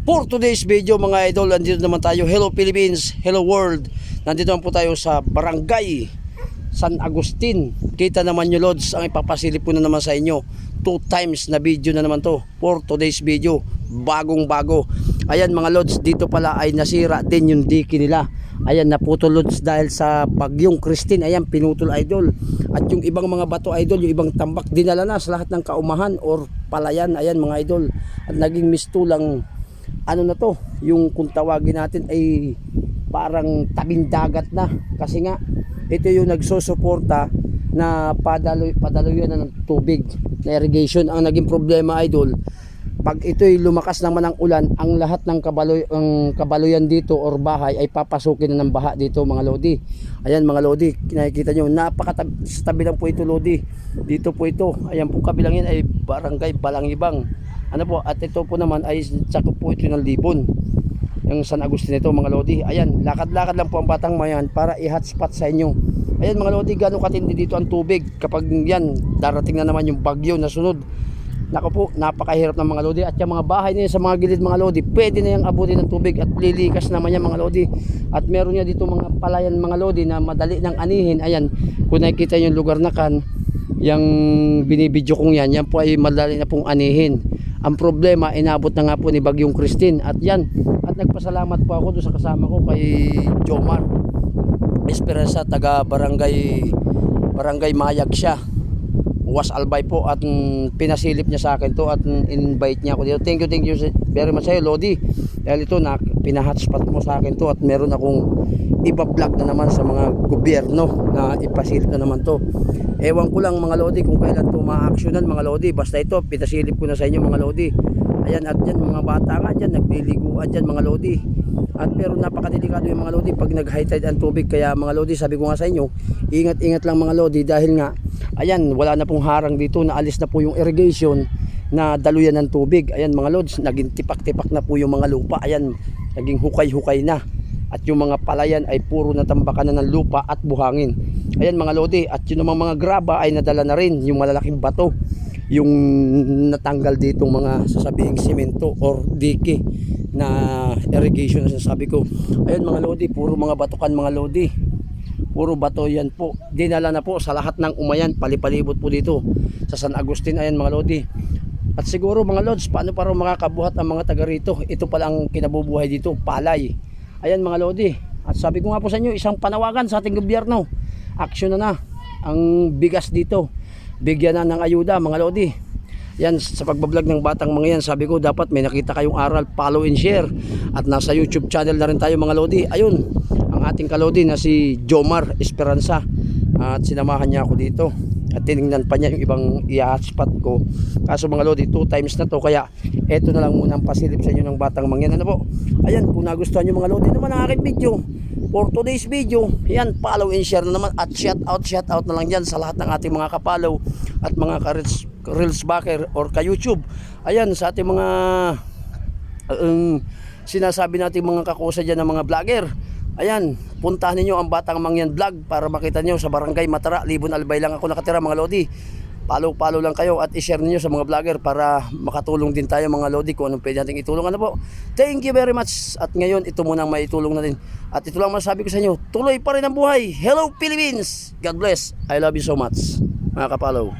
For today's video mga idol, nandito naman tayo. Hello Philippines, hello world. Nandito naman po tayo sa Barangay San Agustin. Kita naman nyo Lods, ang ipapasilip ko na naman sa inyo. Two times na video na naman to for today's video. Bagong bago. Ayan mga Lods, dito pala ay nasira din yung diki nila. Ayan, naputol Lods dahil sa bagyong Christine. Ayan, pinutol idol. At yung ibang mga bato idol, yung ibang tambak, dinala na sa lahat ng kaumahan or palayan. Ayan mga idol. At naging mistulang ano na to, yung kung tawagin natin ay parang tabing dagat na. Kasi nga, ito yung nagsusuporta na padaloy, padaluyan ng tubig na irrigation. Ang naging problema idol, pag ito'y lumakas naman ang ulan, ang lahat ng kabaloy, ang kabaloyan dito or bahay ay papasukin na ng baha dito mga lodi. Ayan mga lodi, nakikita nyo, napakatabi lang po ito lodi. Dito po ito, ayan po kabilang yan ay barangay Balangibang. Ano po, at ito po naman ay sakop po ito ng Libon. Yung San Agustin ito mga lodi. Ayan, lakad-lakad lang po ang batang mayan para i-hotspot sa inyo. Ayan mga lodi, gano'ng katindi dito ang tubig kapag yan, darating na naman yung bagyo na sunod. Nako po, napakahirap ng mga lodi at yung mga bahay niya sa mga gilid mga lodi, pwede na yung abutin ng tubig at lilikas naman yan mga lodi. At meron niya dito mga palayan mga lodi na madali ng anihin. Ayan, kung nakikita yung lugar na kan, yung binibidyo kong yan, yan po ay madali na pong anihin. Ang problema, inabot na nga po ni Bagyong Christine. At yan, at nagpasalamat po ako doon sa kasama ko kay Jomar Esperanza, taga barangay barangay Mayag siya. Was Albay po at mm, pinasilip niya sa akin to at invite niya ako dito. Thank you, thank you very much sa'yo, Lodi. Dahil ito, na, pinahotspot mo sa akin to at meron akong ipa-vlog na naman sa mga gobyerno na ipasilip na naman to. Ewan ko lang mga Lodi kung kailan to ma-actionan mga Lodi. Basta ito, pinasilip ko na sa inyo mga Lodi. Ayan, at yan mga bata nga dyan, nagliliguan dyan mga Lodi. At pero napakadelikado yung mga Lodi pag nag-high tide ang tubig. Kaya mga Lodi, sabi ko nga sa inyo, ingat-ingat lang mga Lodi dahil nga, ayan, wala na pong harang dito, naalis na po yung irrigation na daluyan ng tubig. Ayan mga Lods, naging tipak-tipak na po yung mga lupa. Ayan, naging hukay-hukay na. At yung mga palayan ay puro natambakan na ng lupa at buhangin. Ayan mga Lodi, at yung mga, mga graba ay nadala na rin, yung malalaking bato. Yung natanggal ditong mga sasabihing simento or dike na irrigation na sasabi ko. Ayan mga Lodi, puro mga batukan mga Lodi. Puro bato yan po. Dinala na po sa lahat ng umayan, palipalibot po dito sa San Agustin. Ayan mga Lodi. At siguro mga Lods, paano para makakabuhat ang mga taga rito? Ito pala ang kinabubuhay dito, palay. Ayan mga Lodi. At sabi ko nga po sa inyo, isang panawagan sa ating gobyerno. Aksyon na na ang bigas dito. Bigyan na ng ayuda mga Lodi. Yan sa pagbablog ng batang mga yan, sabi ko dapat may nakita kayong aral, follow and share. At nasa YouTube channel na rin tayo mga Lodi. Ayun, ang ating kalodi na si Jomar Esperanza. At sinamahan niya ako dito. At tinignan pa niya yung ibang i-hotspot ko. Kaso mga Lodi, two times na to. Kaya eto na lang muna ang pasilip sa inyo ng batang mangyan. Ano po? Ayan, kung nagustuhan nyo mga Lodi naman ang aking video. For today's video, yan, follow and share na naman. At shout out, shout out na lang yan sa lahat ng ating mga kapalaw at mga ka-reels, reels backer or ka-YouTube. Ayan, sa ating mga um, sinasabi natin mga kakusa dyan ng mga vlogger. Ayan, puntahan ninyo ang Batang Mangyan Vlog para makita nyo sa Barangay Matara, Libon Albay lang ako nakatira mga Lodi. Follow-follow lang kayo at i-share niyo sa mga vlogger para makatulong din tayo mga Lodi kung anong pwede natin itulong. Ano po? Thank you very much. At ngayon, ito muna ang maitulong natin. At ito lang masasabi ko sa inyo, tuloy pa rin ang buhay. Hello Philippines! God bless. I love you so much. Mga kapalaw.